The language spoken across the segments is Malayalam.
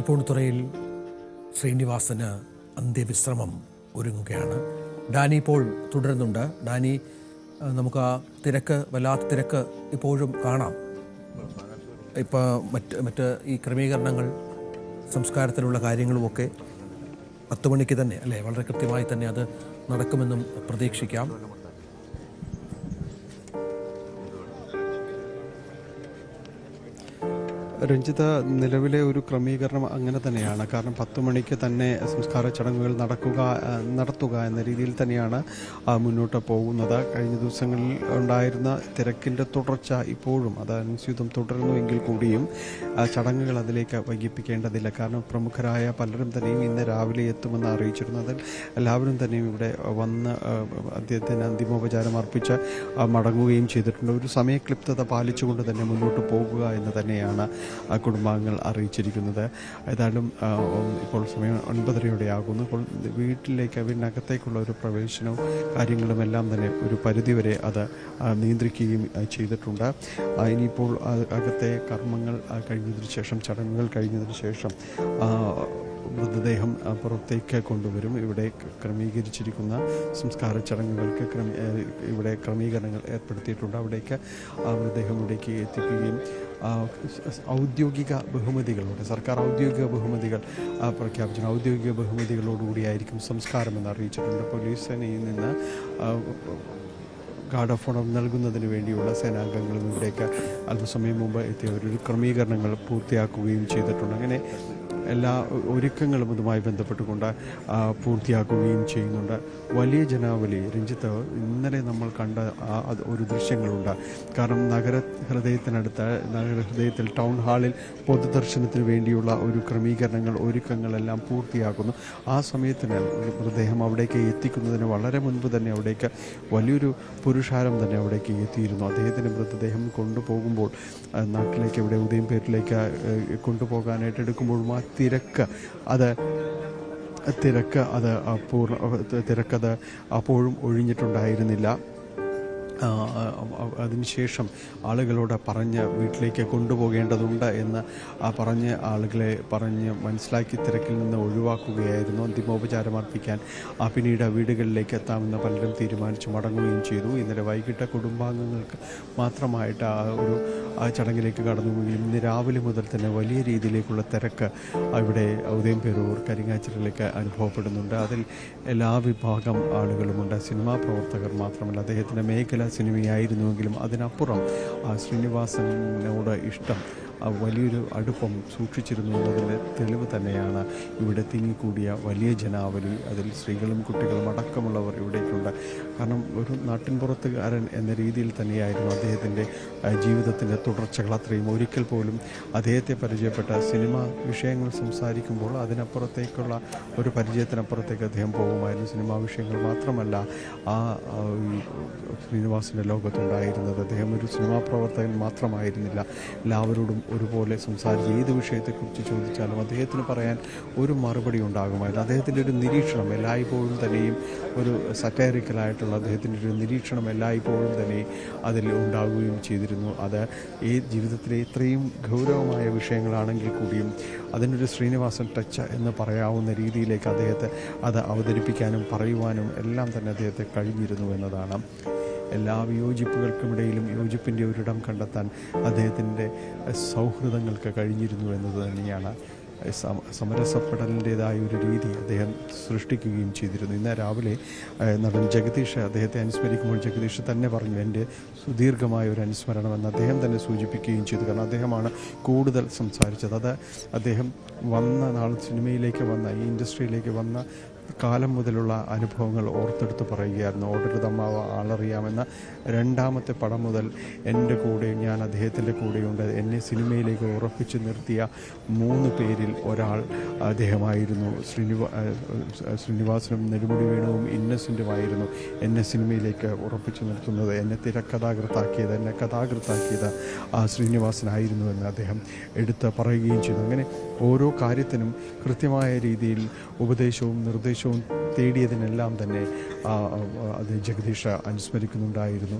തൃപ്പൂണിത്തുറയിൽ ശ്രീനിവാസന് അന്ത്യവിശ്രമം ഒരുങ്ങുകയാണ്. ഡാനി ഇപ്പോൾ തുടരുന്നുണ്ട്. ഡാനി നമുക്ക് ആ തിരക്ക് വല്ലാത്ത തിരക്ക് ഇപ്പോഴും കാണാം. ഇപ്പോൾ മറ്റ് മറ്റ് ഈ ക്രമീകരണങ്ങൾ സംസ്കാരത്തിലുള്ള കാര്യങ്ങളുമൊക്കെ പത്ത് മണിക്ക് തന്നെ അല്ലേ? വളരെ കൃത്യമായി തന്നെ അത് നടക്കുമെന്നും പ്രതീക്ഷിക്കാം. രഞ്ജിത നിലവിലെ ഒരു ക്രമീകരണം അങ്ങനെ തന്നെയാണ്. കാരണം പത്ത് മണിക്ക് തന്നെ സംസ്കാര ചടങ്ങുകൾ നടക്കുക നടത്തുക എന്ന രീതിയിൽ തന്നെയാണ് മുന്നോട്ട് പോകുന്നത്. കഴിഞ്ഞ ദിവസങ്ങളിൽ ഉണ്ടായിരുന്ന തിരക്കിന്റെ തുടർച്ച ഇപ്പോഴും അത് അനുസ്യൂതം തുടരുന്നുവെങ്കിൽ കൂടിയും ചടങ്ങുകൾ അതിലേക്ക് വൈകിപ്പിക്കേണ്ടതില്ല. കാരണം പ്രമുഖരായ പലരും തന്നെയും ഇന്ന് രാവിലെ എത്തുമെന്ന് അറിയിച്ചിരുന്നു. അതിൽ എല്ലാവരും തന്നെയും ഇവിടെ വന്ന് അദ്ദേഹത്തിന് അന്തിമോപചാരം അർപ്പിച്ച് മടങ്ങുകയും ചെയ്തിട്ടുണ്ട്. ഒരു സമയക്ലിപ്തത പാലിച്ചുകൊണ്ട് തന്നെ മുന്നോട്ട് പോകുക എന്ന് തന്നെയാണ് കുടുംബാംഗങ്ങൾ അറിയിച്ചിരിക്കുന്നത്. ഏതായാലും ഇപ്പോൾ സമയം ഒൻപതരയോടെ ആകുന്നു ഇപ്പോൾ വീട്ടിലേക്ക് വീടിനകത്തേക്കുള്ള ഒരു പ്രവേശനവും കാര്യങ്ങളും എല്ലാം തന്നെ ഒരു പരിധിവരെ അത് നിയന്ത്രിക്കുകയും ചെയ്തിട്ടുണ്ട്. ഇനിയിപ്പോൾ അകത്തെ കർമ്മങ്ങൾ കഴിഞ്ഞതിന് ശേഷം ചടങ്ങുകൾ കഴിഞ്ഞതിന് ശേഷം മൃതദേഹം പുറത്തേക്ക് കൊണ്ടുവരും. ഇവിടെ ക്രമീകരിച്ചിരിക്കുന്ന സംസ്കാര ചടങ്ങുകൾക്ക് ക്രമീ ഇവിടെ ക്രമീകരണങ്ങൾ ഏർപ്പെടുത്തിയിട്ടുണ്ട്. അവിടേക്ക് ആ മൃതദേഹം ഇവിടേക്ക് എത്തിക്കുകയും ഔദ്യോഗിക ബഹുമതികളോടെ സർക്കാർ ഔദ്യോഗിക ബഹുമതികൾ പ്രഖ്യാപിച്ചു ഔദ്യോഗിക ബഹുമതികളോടുകൂടിയായിരിക്കും സംസ്കാരം എന്ന് അറിയിച്ചിട്ടുണ്ട്. പോലീസ് സേനയിൽ നിന്ന് ഗാർഡ് ഓഫ് ഓണർ നൽകുന്നതിന് വേണ്ടിയുള്ള സേനാംഗങ്ങളും ഇവിടേക്ക് അല്പസമയം മുമ്പ് എത്തിയവരൊരു ക്രമീകരണങ്ങൾ പൂർത്തിയാക്കുകയും ചെയ്തിട്ടുണ്ട്. അങ്ങനെ എല്ലാ ഒരുക്കങ്ങളും ഇതുമായി ബന്ധപ്പെട്ടുകൊണ്ട് പൂർത്തിയാക്കുകയും ചെയ്യുന്നുണ്ട്. വലിയ ജനാവലി രഞ്ജിത്ത് ഇന്നലെ നമ്മൾ കണ്ട ഒരു ദൃശ്യങ്ങളുണ്ട്. കാരണം നഗര ഹൃദയത്തിനടുത്ത് നഗര ഹൃദയത്തിൽ ടൗൺ ഹാളിൽ പൊതുദർശനത്തിന് വേണ്ടിയുള്ള ഒരു ക്രമീകരണങ്ങൾ ഒരുക്കങ്ങളെല്ലാം പൂർത്തിയാക്കുന്നു. ആ സമയത്തിന് മൃതദേഹം അവിടേക്ക് എത്തിക്കുന്നതിന് വളരെ മുൻപ് തന്നെ അവിടേക്ക് വലിയൊരു പുരുഷാരം തന്നെ അവിടേക്ക് എത്തിയിരുന്നു. അദ്ദേഹത്തിന്റെ മൃതദേഹം കൊണ്ടുപോകുമ്പോൾ നാട്ടിലേക്ക് ഇവിടെ ഉദയം പേരിലേക്ക് കൊണ്ടുപോകാനായിട്ട് എടുക്കുമ്പോൾ ആ തിരക്ക്. അത് തിരക്ക് അത് പൂർണ തിരക്കത് അപ്പോഴും ഒഴിഞ്ഞിട്ടുണ്ടായിരുന്നില്ല. അതിനുശേഷം ആളുകളോട് പറഞ്ഞ് വീട്ടിലേക്ക് കൊണ്ടുപോകേണ്ടതുണ്ട് എന്ന് പറഞ്ഞ് ആളുകളെ പറഞ്ഞ് മനസ്സിലാക്കി തിരക്കിൽ നിന്ന് ഒഴിവാക്കുകയായിരുന്നു. അന്തിമോപചാരം അർപ്പിക്കാൻ പിന്നീട് വീടുകളിലേക്ക് എത്താമെന്ന് പലരും തീരുമാനിച്ച് മടങ്ങുകയും ചെയ്തു. ഇന്നലെ വൈകിട്ട് കുടുംബാംഗങ്ങൾക്ക് മാത്രമായിട്ട് ആ ഒരു ചടങ്ങിലേക്ക് കടന്നുപോവുകയും ഇന്ന് രാവിലെ മുതൽ തന്നെ വലിയ രീതിയിലേക്കുള്ള തിരക്ക് ഇവിടെ ഉദയംപേരൂർ കരിങ്ങാച്ചിലേക്ക് അനുഭവപ്പെടുന്നുണ്ട്. അതിൽ എല്ലാ വിഭാഗം ആളുകളുമുണ്ട്. സിനിമാ പ്രവർത്തകർ മാത്രമല്ല അദ്ദേഹത്തിന്റെ മേഖല സിനിമയായിരുന്നുവെങ്കിലും അതിനപ്പുറം ശ്രീനിവാസനോട് ഇഷ്ടം. വലിയൊരു അടുപ്പം സൂക്ഷിച്ചിരുന്നു എന്നതിന്റെ തെളിവ് തന്നെയാണ് ഇവിടെ തിങ്ങിക്കൂടിയ വലിയ ജനാവലി. അതിൽ സ്ത്രീകളും കുട്ടികളും അടക്കമുള്ളവർ ഇവിടേക്കുണ്ട്. കാരണം ഒരു നാട്ടിൻപുറത്തുകാരൻ എന്ന രീതിയിൽ തന്നെയായിരുന്നു അദ്ദേഹത്തിന്റെ ജീവിതത്തിന്റെ തുടർച്ചകൾ. അത്രയും ഒരിക്കൽ പോലും അദ്ദേഹത്തെ പരിചയപ്പെട്ട സിനിമ വിഷയങ്ങൾ സംസാരിക്കുമ്പോൾ അതിനപ്പുറത്തേക്കുള്ള ഒരു പരിചയത്തിനപ്പുറത്തേക്ക് അദ്ദേഹം പോകുമായിരുന്നു. സിനിമാ വിഷയങ്ങൾ മാത്രമല്ല ആ ശ്രീനിവാസിന്റെ ലോകത്തുണ്ടായിരുന്നത്. അദ്ദേഹം ഒരു സിനിമാ പ്രവർത്തകൻ മാത്രമായിരുന്നില്ല. എല്ലാവരോടും ഒരുപോലെ സംസാരിച്ച് ഏത് വിഷയത്തെക്കുറിച്ച് ചോദിച്ചാലും അദ്ദേഹത്തിന് പറയാൻ ഒരു മറുപടി ഉണ്ടാകുമായിരുന്നു. അദ്ദേഹത്തിന്റെ ഒരു നിരീക്ഷണം എല്ലായ്പ്പോഴും തന്നെയും ഒരു സറ്റയറിക്കലായിട്ടുള്ള അദ്ദേഹത്തിന്റെ ഒരു നിരീക്ഷണം എല്ലായ്പ്പോഴും തന്നെ അതിൽ ഉണ്ടാകുകയും ചെയ്തിരുന്നു. അത് ഈ ജീവിതത്തിലെ ഇത്രയും ഗൗരവമായ വിഷയങ്ങളാണെങ്കിൽ കൂടിയും അതിനൊരു ശ്രീനിവാസൻ ടച്ച് എന്ന് പറയാവുന്ന രീതിയിലേക്ക് അദ്ദേഹത്തെ അത് അവതരിപ്പിക്കാനും പറയുവാനും എല്ലാം തന്നെ അദ്ദേഹത്തെ കഴിഞ്ഞിരുന്നു എന്നതാണ് എല്ലാ വിയോജിപ്പുകൾക്കുമിടയിലും യോജിപ്പിന്റെ ഒരിടം കണ്ടെത്താൻ അദ്ദേഹത്തിന്റെ സൗഹൃദങ്ങൾക്ക് കഴിഞ്ഞിരുന്നു എന്നത് തന്നെയാണ് സമ- സമരസപ്പെടലിന്റെതായ ഒരു രീതി അദ്ദേഹം സൃഷ്ടിക്കുകയും ചെയ്തിരുന്നു. ഇന്ന് രാവിലെ നടൻ ജഗദീഷ് അദ്ദേഹത്തെ അനുസ്മരിക്കുമ്പോൾ ജഗദീഷ് തന്നെ പറഞ്ഞു എന്റെ സുദീർഘമായ ഒരു അനുസ്മരണമെന്ന് അദ്ദേഹം തന്നെ സൂചിപ്പിക്കുകയും ചെയ്തു. കാരണം അദ്ദേഹമാണ് കൂടുതൽ സംസാരിച്ചത്. അത് അദ്ദേഹം വന്ന നാൾ സിനിമയിലേക്ക് വന്ന ഈ ഇൻഡസ്ട്രിയിലേക്ക് വന്ന കാലം മുതലുള്ള അനുഭവങ്ങൾ ഓർത്തെടുത്ത് പറയുകയായിരുന്നു. ഓടരുത് അമ്മാവ ആളറിയാമെന്ന രണ്ടാമത്തെ പടം മുതൽ എന്റെ കൂടെ ഞാൻ അദ്ദേഹത്തിന്റെ കൂടെയുണ്ട്. എന്നെ സിനിമയിലേക്ക് ഉറപ്പിച്ചു നിർത്തിയ മൂന്ന് പേരിൽ ഒരാൾ അദ്ദേഹമായിരുന്നു. ശ്രീനിവാ ശ്രീനിവാസനും നെടുമുടി വേണുവും ഇന്നസെന്റുമായിരുന്നു എന്നെ സിനിമയിലേക്ക് ഉറപ്പിച്ചു നിർത്തുന്നത്. എന്നെ തിരക്കഥാകൃത്താക്കിയത് എന്നെ കഥാകൃത്താക്കിയത് ആ ശ്രീനിവാസനായിരുന്നു എന്ന് അദ്ദേഹം എടുത്ത് പറയുകയും ചെയ്തു. അങ്ങനെ ഓരോ കാര്യത്തിനും കൃത്യമായ രീതിയിൽ ഉപദേശവും നിർദ്ദേശവും നിർദ്ദേശവും തേടിയതിനെല്ലാം തന്നെ അത് ജഗദീഷ അനുസ്മരിക്കുന്നുണ്ടായിരുന്നു.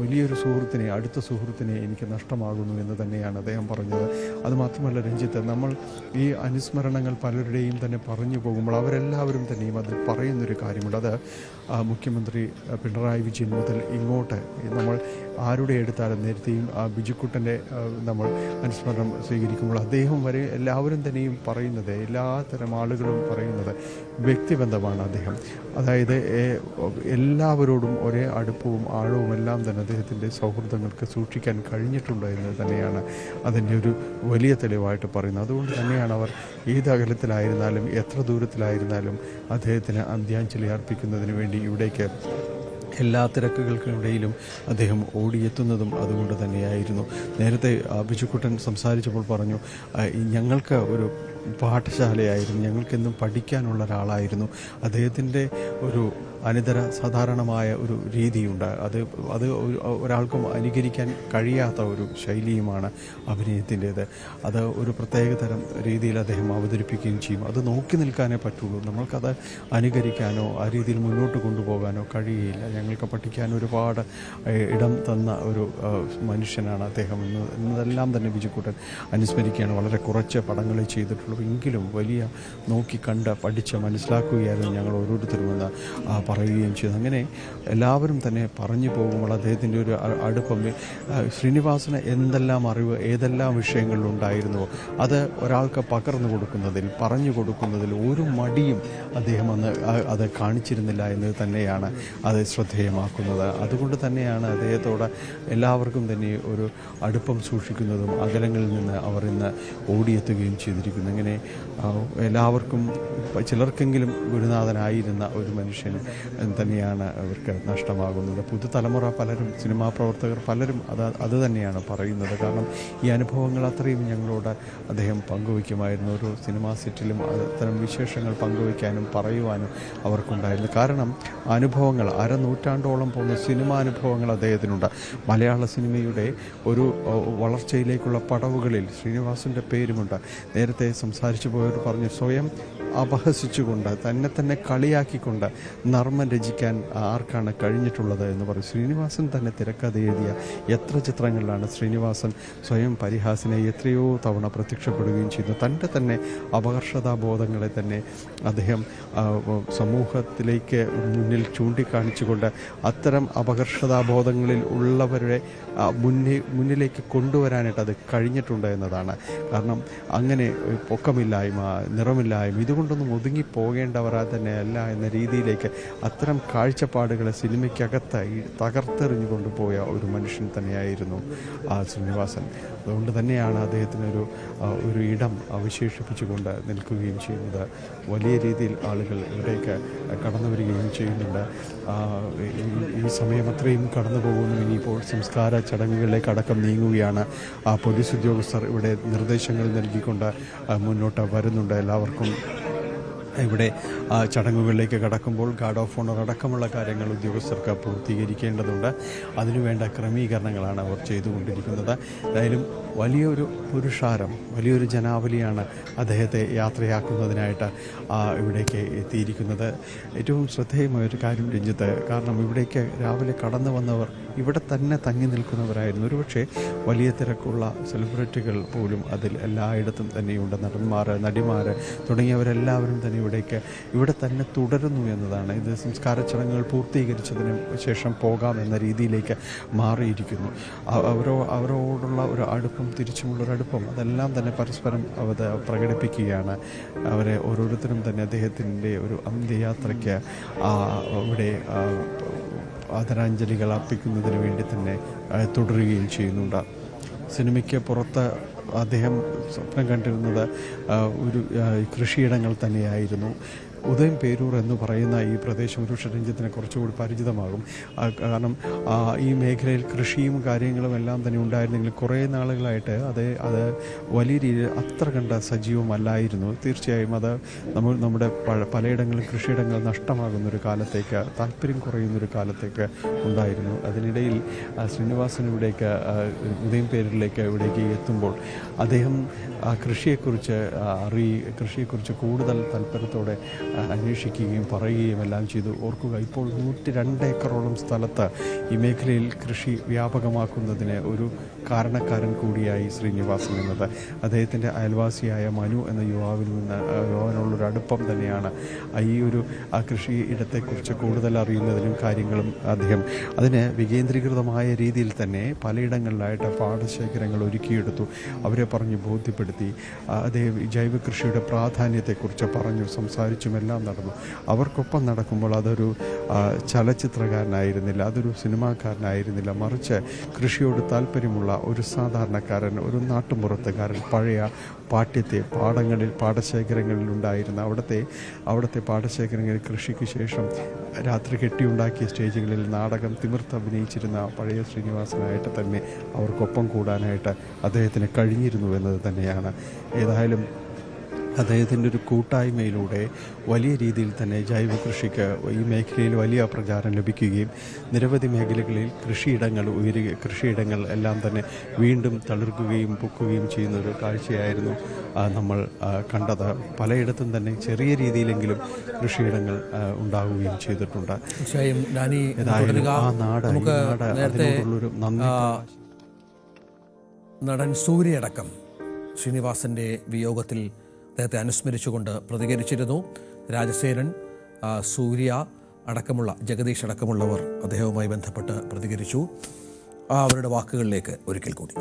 വലിയൊരു സുഹൃത്തിനെ അടുത്ത സുഹൃത്തിനെ എനിക്ക് നഷ്ടമാകുന്നു എന്ന് തന്നെയാണ് അദ്ദേഹം പറഞ്ഞത്. അതുമാത്രമല്ല രഞ്ജിത്ത് നമ്മൾ ഈ അനുസ്മരണങ്ങൾ പലരുടെയും തന്നെ പറഞ്ഞു പോകുമ്പോൾ അവരെല്ലാവരും തന്നെയും അതിൽ പറയുന്നൊരു കാര്യമുണ്ട്. അത് മുഖ്യമന്ത്രി പിണറായി വിജയൻ മുതൽ ഇങ്ങോട്ട് നമ്മൾ ആരുടെ എടുത്താലും നേരത്തെയും ആ, ബിജുക്കുട്ടന്റെ നമ്മൾ അനുസ്മരണം സ്വീകരിക്കുമ്പോൾ അദ്ദേഹം വരെ എല്ലാവരും തന്നെയും പറയുന്നത് എല്ലാത്തരം ആളുകളും പറയുന്നത് വ്യക്തിബന്ധമാണ് അദ്ദേഹം. അതായത് എല്ലാവരോടും ഒരേ അടുപ്പവും ആഴവും എല്ലാം തന്നെ അദ്ദേഹത്തിന്റെ സൗഹൃദങ്ങൾക്ക് സൂക്ഷിക്കാൻ കഴിഞ്ഞിട്ടുണ്ട് എന്ന് തന്നെയാണ് അതിന്റെ ഒരു വലിയ തെളിവായിട്ട് പറയുന്നത്. അതുകൊണ്ട് തന്നെയാണ് അവർ ഏത് അകലത്തിലായിരുന്നാലും എത്ര ദൂരത്തിലായിരുന്നാലും അദ്ദേഹത്തിന് അന്ത്യാഞ്ജലി അർപ്പിക്കുന്നതിന് വേണ്ടി ഇവിടേക്ക് എല്ലാ തിരക്കുകൾക്കിടയിലും അദ്ദേഹം ഓടിയെത്തുന്നതും അതുകൊണ്ട് തന്നെയായിരുന്നു. നേരത്തെ ബിജുക്കുട്ടൻ സംസാരിച്ചപ്പോൾ പറഞ്ഞു ഞങ്ങൾക്ക് ഒരു പാഠശാലയായിരുന്നു. ഞങ്ങൾക്കെന്നും പഠിക്കാനുള്ള ഒരാളായിരുന്നു. അദ്ദേഹത്തിന്റെ ഒരു അനിതര സാധാരണമായ ഒരു രീതിയുണ്ട്. അത് അത് ഒരാൾക്കും അനുകരിക്കാൻ കഴിയാത്ത ഒരു ശൈലിയുമാണ് അഭിനയത്തിന്റേത്. അത് ഒരു പ്രത്യേക തരം രീതിയിൽ അദ്ദേഹം അവതരിപ്പിക്കുകയും ചെയ്യും. അത് നോക്കി നിൽക്കാനേ പറ്റുള്ളൂ. നമ്മൾക്കത് അനുകരിക്കാനോ ആ രീതിയിൽ മുന്നോട്ട് കൊണ്ടുപോകാനോ കഴിയുകയില്ല. ഞങ്ങൾക്ക് പഠിക്കാൻ ഒരുപാട് ഇടം തന്ന ഒരു മനുഷ്യനാണ് അദ്ദേഹം. എന്ന് എന്നതെല്ലാം തന്നെ ബിജുക്കൂട്ടൻ അനുസ്മരിക്കുകയാണ്. വളരെ കുറച്ച് പടങ്ങളെ ചെയ്തിട്ടുള്ളൂ എങ്കിലും വലിയ നോക്കി കണ്ട് പഠിച്ച് മനസ്സിലാക്കുകയായിരുന്നു ഞങ്ങൾ ഓരോരുത്തരുമെന്ന് പറയുകയും ചെയ്തു. അങ്ങനെ എല്ലാവരും തന്നെ പറഞ്ഞു പോകുമ്പോൾ അദ്ദേഹത്തിന്റെ ഒരു അടുപ്പം ശ്രീനിവാസന് എന്തെല്ലാം അറിവ് ഏതെല്ലാം വിഷയങ്ങളിലുണ്ടായിരുന്നുവോ അത് ഒരാൾക്ക് പകർന്നു കൊടുക്കുന്നതിൽ പറഞ്ഞു കൊടുക്കുന്നതിൽ ഒരു മടിയും അദ്ദേഹം അന്ന് അത് കാണിച്ചിരുന്നില്ല എന്നത് തന്നെയാണ് അത് ശ്രദ്ധേയമാക്കുന്നത്. അതുകൊണ്ട് തന്നെയാണ് അദ്ദേഹത്തോട് എല്ലാവർക്കും തന്നെ ഒരു അടുപ്പം സൂക്ഷിക്കുന്നതും അകലങ്ങളിൽ നിന്ന് അവർ ഇന്ന് ഓടിയെത്തുകയും ചെയ്തിരിക്കുന്നു ഇങ്ങനെ എല്ലാവർക്കും ചിലർക്കെങ്കിലും ഗുരുനാഥനായിരുന്ന ഒരു മനുഷ്യൻ തന്നെയാണ് അവർക്ക് നഷ്ടമാകുന്നത്. പുതുതലമുറ പലരും സിനിമാ പ്രവർത്തകർ പലരും അത് അത് തന്നെയാണ് പറയുന്നത്. കാരണം ഈ അനുഭവങ്ങൾ അത്രയും ഞങ്ങളോട് അദ്ദേഹം പങ്കുവയ്ക്കുമായിരുന്നു. ഒരു സിനിമാ സെറ്റിലും അത്തരം വിശേഷങ്ങൾ പങ്കുവയ്ക്കാനും പറയുവാനും അവർക്കുണ്ടായിരുന്നു. കാരണം അനുഭവങ്ങൾ അരനൂറ്റാണ്ടോളം പോകുന്ന സിനിമാ അനുഭവങ്ങൾ അദ്ദേഹത്തിനുണ്ട്. മലയാള സിനിമയുടെ ഒരു വളർച്ചയിലേക്കുള്ള പടവുകളിൽ ശ്രീനിവാസിന്റെ പേരുമുണ്ട്. നേരത്തെ സംസാരിച്ചു പോയവർ പറഞ്ഞു സ്വയം അപഹസിച്ചുകൊണ്ട് തന്നെ തന്നെ കളിയാക്കിക്കൊണ്ട് നർമ്മം രചിക്കാൻ ആർക്കാണ് കഴിഞ്ഞിട്ടുള്ളത് എന്ന് പറയും. ശ്രീനിവാസൻ തന്നെ തിരക്കഥ എഴുതിയ എത്ര ചിത്രങ്ങളിലാണ് ശ്രീനിവാസൻ സ്വയം പരിഹാസിനെ എത്രയോ തവണ പ്രത്യക്ഷപ്പെടുകയും ചെയ്യുന്നു തന്റെ തന്നെ അപകർഷതാബോധങ്ങളെ തന്നെ അദ്ദേഹം സമൂഹത്തിലേക്ക് മുന്നിൽ ചൂണ്ടിക്കാണിച്ചുകൊണ്ട് അത്തരം അപകർഷതാബോധങ്ങളിൽ ഉള്ളവരുടെ മുന്നിൽ മുന്നിലേക്ക് കൊണ്ടുവരാനായിട്ട് അത് കഴിഞ്ഞിട്ടുണ്ട് എന്നതാണ്. കാരണം അങ്ങനെ പൊക്കമില്ലായ്മ നിറമില്ലായ്മ ഇതുകൊണ്ടൊന്നും ഒതുങ്ങി പോകേണ്ടവർ തന്നെ അല്ല എന്ന രീതിയിലേക്ക് അത്തരം കാഴ്ചപ്പാടുകളെ സിനിമയ്ക്കകത്ത് തകർത്തെറിഞ്ഞു കൊണ്ടുപോയ ഒരു മനുഷ്യൻ തന്നെയായിരുന്നു ആ ശ്രീനിവാസൻ. അതുകൊണ്ട് തന്നെയാണ് അദ്ദേഹത്തിനൊരു ഒരു ഇടം അവശേഷിപ്പിച്ചുകൊണ്ട് നിൽക്കുകയും ചെയ്യുന്നത്. വലിയ രീതിയിൽ ആളുകൾ ഇവിടേക്ക് കടന്നു വരികയും ചെയ്യുന്നുണ്ട്. ഈ- സമയം അത്രയും കടന്നു പോകുന്നു. ഇനിയിപ്പോൾ സംസ്കാര ചടങ്ങുകളിലേക്ക് അടക്കം നീങ്ങുകയാണ്. ആ പോലീസ് ഉദ്യോഗസ്ഥർ ഇവിടെ നിർദ്ദേശങ്ങൾ നൽകിക്കൊണ്ട് മുന്നോട്ട് വരുന്നുണ്ട്. എല്ലാവർക്കും ഇവിടെ ചടങ്ങുകളിലേക്ക് കടക്കുമ്പോൾ ഗാർഡ് ഓഫ് ഓണർ അടക്കമുള്ള കാര്യങ്ങൾ ഉദ്യോഗസ്ഥർക്ക് പൂർത്തീകരിക്കേണ്ടതുണ്ട്. അതിനുവേണ്ട ക്രമീകരണങ്ങളാണ് അവർ ചെയ്തുകൊണ്ടിരിക്കുന്നത്. എന്തായാലും വലിയൊരു പുരുഷാരം വലിയൊരു ജനാവലിയാണ് അദ്ദേഹത്തെ യാത്രയാക്കുന്നതിനായിട്ട് ഇവിടേക്ക് എത്തിയിരിക്കുന്നത്. ഏറ്റവും ശ്രദ്ധേയമായ ഒരു കാര്യം രഞ്ജിത്ത് കാരണം ഇവിടേക്ക് രാവിലെ കടന്നു വന്നവർ ഇവിടെ തന്നെ തങ്ങി നിൽക്കുന്നവരായിരുന്നു. ഒരുപക്ഷെ വലിയ തിരക്കുള്ള സെലിബ്രിറ്റികൾ പോലും അതിൽ എല്ലായിടത്തും തന്നെയുണ്ട്. നടന്മാർ നടിമാർ തുടങ്ങിയവരെല്ലാവരും തന്നെ ഇവിടേക്ക്. ഇവിടെ തന്നെ തുടരുന്നു എന്നതാണ്. ഇത് സംസ്കാര ചടങ്ങുകൾ പൂർത്തീകരിച്ചതിന് ശേഷം പോകാം എന്ന രീതിയിലേക്ക് മാറിയിരിക്കുന്നു. അവരോ അവരോടുള്ള ഒരു അടുപ്പം തിരിച്ചുമുള്ള ഒരു അടുപ്പം അതെല്ലാം തന്നെ പരസ്പരം അത് പ്രകടിപ്പിക്കുകയാണ്. അവരെ ഓരോരുത്തരും തന്നെ അദ്ദേഹത്തിന്റെ ഒരു അന്ത്യയാത്രയ്ക്ക് അവിടെ ആദരാഞ്ജലികൾ അർപ്പിക്കുന്നതിന് വേണ്ടി തന്നെ തുടരുകയും ചെയ്യുന്നുണ്ട്. സിനിമയ്ക്ക് പുറത്ത് അദ്ദേഹം സ്വപ്നം കണ്ടിരുന്നത് ഒരു കൃഷിയിടങ്ങൾ തന്നെയായിരുന്നു. ഉദയം പേരൂർ എന്ന് പറയുന്ന ഈ പ്രദേശം ഒരു കുറച്ചുകൂടി പരിചിതമാകും. കാരണം ഈ മേഖലയിൽ കൃഷിയും കാര്യങ്ങളും എല്ലാം തന്നെ ഉണ്ടായിരുന്നെങ്കിൽ കുറേ നാളുകളായിട്ട് അത് അത് വലിയ രീതിയിൽ അത്ര കണ്ട സജീവമല്ലായിരുന്നു. തീർച്ചയായും അത് നമ്മൾ നമ്മുടെ പലയിടങ്ങളിലും കൃഷിയിടങ്ങൾ നഷ്ടമാകുന്ന ഒരു കാലത്തേക്ക് താല്പര്യം കുറയുന്ന ഒരു കാലത്തേക്ക് ഉണ്ടായിരുന്നു. അതിനിടയിൽ ശ്രീനിവാസൻ ഇവിടേക്ക് ഉദയം പേരിലേക്ക് ഇവിടേക്ക് എത്തുമ്പോൾ അദ്ദേഹം കൃഷിയെക്കുറിച്ച് അറി കൃഷിയെക്കുറിച്ച് കൂടുതൽ താല്പര്യത്തോടെ അന്വേഷിക്കുകയും പറയുകയും എല്ലാം ചെയ്തു. ഓർക്കുക ഇപ്പോൾ നൂറ്റി രണ്ട് ഏക്കറോളം സ്ഥലത്ത് ഈ മേഖലയിൽ കൃഷി വ്യാപകമാക്കുന്നതിന് ഒരു കാരണക്കാരൻ കൂടിയായി ശ്രീനിവാസൻ എന്നത്. അദ്ദേഹത്തിന്റെ അയൽവാസിയായ മനു എന്ന യുവാവിൽ നിന്ന് യുവാവിനുള്ളൊരു അടുപ്പം തന്നെയാണ് ഈ ഒരു കൃഷി ഇടത്തെക്കുറിച്ച് കൂടുതൽ അറിയുന്നതിനും കാര്യങ്ങളും അദ്ദേഹം. അതിന് വികേന്ദ്രീകൃതമായ രീതിയിൽ തന്നെ പലയിടങ്ങളിലായിട്ട് പാടശേഖരങ്ങൾ ഒരുക്കിയെടുത്തു. അവരെ പറഞ്ഞ് ബോധ്യപ്പെടുത്തി. അദ്ദേഹം ജൈവകൃഷിയുടെ ജൈവ കൃഷിയുടെ പ്രാധാന്യത്തെക്കുറിച്ച് പറഞ്ഞു സംസാരിച്ചും എല്ലാം നടന്നു. അവർക്കൊപ്പം നടക്കുമ്പോൾ അതൊരു ചലച്ചിത്രകാരനായിരുന്നില്ല അതൊരു സിനിമാക്കാരനായിരുന്നില്ല. മറിച്ച് കൃഷിയോട് താല്പര്യമുള്ള ഒരു സാധാരണക്കാരൻ ഒരു നാട്ടുമ്പുറത്തുകാരൻ പഴയ പാഠ്യത്തെ പാടങ്ങളിൽ പാടശേഖരങ്ങളിൽ ഉണ്ടായിരുന്ന അവിടുത്തെ അവിടുത്തെ പാടശേഖരങ്ങളിൽ കൃഷിക്ക് ശേഷം രാത്രി കെട്ടിയുണ്ടാക്കിയ സ്റ്റേജുകളിൽ നാടകം തിമിർത്ത് അഭിനയിച്ചിരുന്ന പഴയ ശ്രീനിവാസനായിട്ട് തന്നെ അവർക്കൊപ്പം കൂടാനായിട്ട് അദ്ദേഹത്തിന് കഴിഞ്ഞിരുന്നു എന്നത് തന്നെയാണ്. ഏതായാലും അദ്ദേഹത്തിന്റെ ഒരു കൂട്ടായ്മയിലൂടെ വലിയ രീതിയിൽ തന്നെ ജൈവ കൃഷിക്ക് ഈ മേഖലയിൽ വലിയ പ്രചാരം ലഭിക്കുകയും നിരവധി മേഖലകളിൽ കൃഷിയിടങ്ങൾ ഉയരുക കൃഷിയിടങ്ങൾ എല്ലാം തന്നെ വീണ്ടും തളിർക്കുകയും പൊക്കുകയും ചെയ്യുന്ന ഒരു കാഴ്ചയായിരുന്നു നമ്മൾ കണ്ടത്. പലയിടത്തും തന്നെ ചെറിയ രീതിയിലെങ്കിലും കൃഷിയിടങ്ങൾ ഉണ്ടാവുകയും ചെയ്തിട്ടുണ്ട്. ആ നാട് നമുക്ക് നാട് അതിനോടുള്ളൊരു നന്ദി നടൻ സൂര്യയടക്കം ശ്രീനിവാസന്റെ വിയോഗത്തിൽ അദ്ദേഹത്തെ അനുസ്മരിച്ചുകൊണ്ട് പ്രതികരിച്ചിരുന്നു. രാജസേനൻ സൂര്യ അടക്കമുള്ള ജഗദീഷ് അടക്കമുള്ളവർ അദ്ദേഹവുമായി ബന്ധപ്പെട്ട് പ്രതികരിച്ചു. അവരുടെ വാക്കുകളിലേക്ക് ഒരിക്കൽ കൂടി.